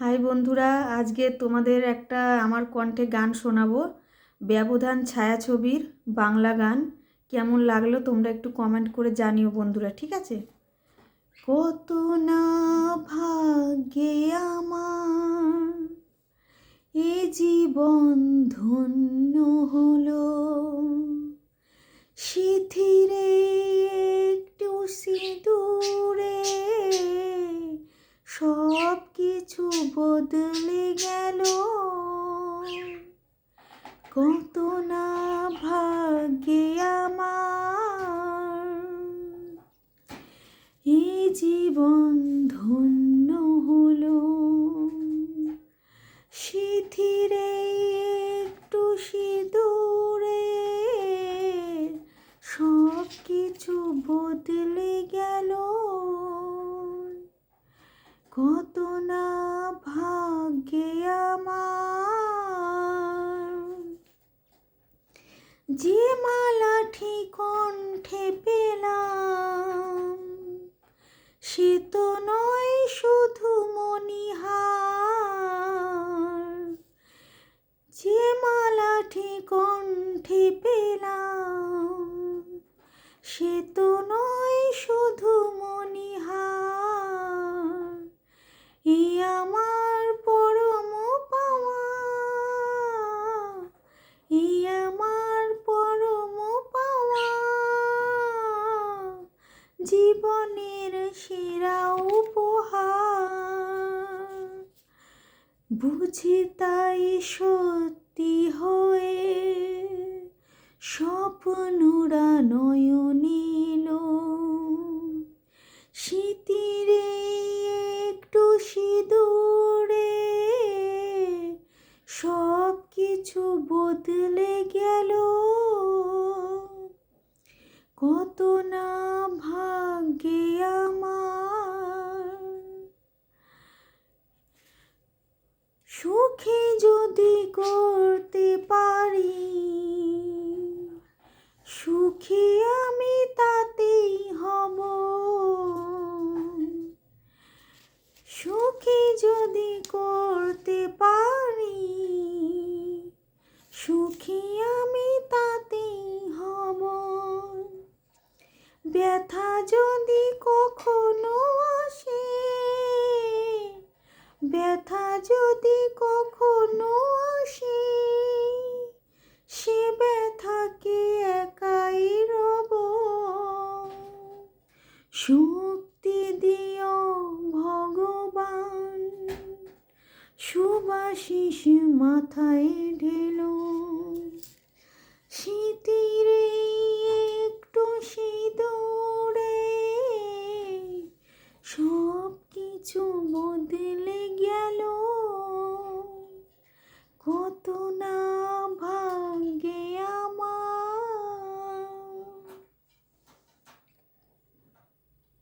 High বন্ধুরা, আজকে তোমাদের একটা আমার কণ্ঠে গান শোনাবো। ব্যবধান ছায়াছবির বাংলা গান। কেমন লাগল তোমরা একটু কমেন্ট করে জানিও বন্ধুরা, ঠিক আছে? কত না ভাগ্যে আমার এ জীবন ধন্য হলো। শিথিরে বদলে গেল। কত না ভাগ্যে আমার। এই জীবন ধন্য হলো। শিথিরে একটু সিঁদুরে সব কিছু বদলে গেল। কত না ভাগ্যে আমার। যে মালাঠি কণ্ঠে পেলাম, সে তো নয় শুধু মনিহার যে মালাঠি কণ্ঠে পেলাম, সে তো নয় শুধু মনিহার এই আমার পরম পাওয়া এই আমার পরম পাওয়া জীবনের সেরা উপহার বুঝি তাই সত্যি হয়ে স্বপ্নরা নয়নীল শীতিরে একটু সিঁদুরে সব কিছু বদলে গেল। কত সুখী যদি করতে পারি, সুখী আমি তাতেই হব। সুখী যদি করতে পারি, সুখী আমি তাতেই হব। ব্যথা যদি শক্তি দিও ভগবান। সুবাশিস মাথায় ঢেলো। শীতিরে একটু সিঁদুরে সব কিছু বদলে গেল। কত না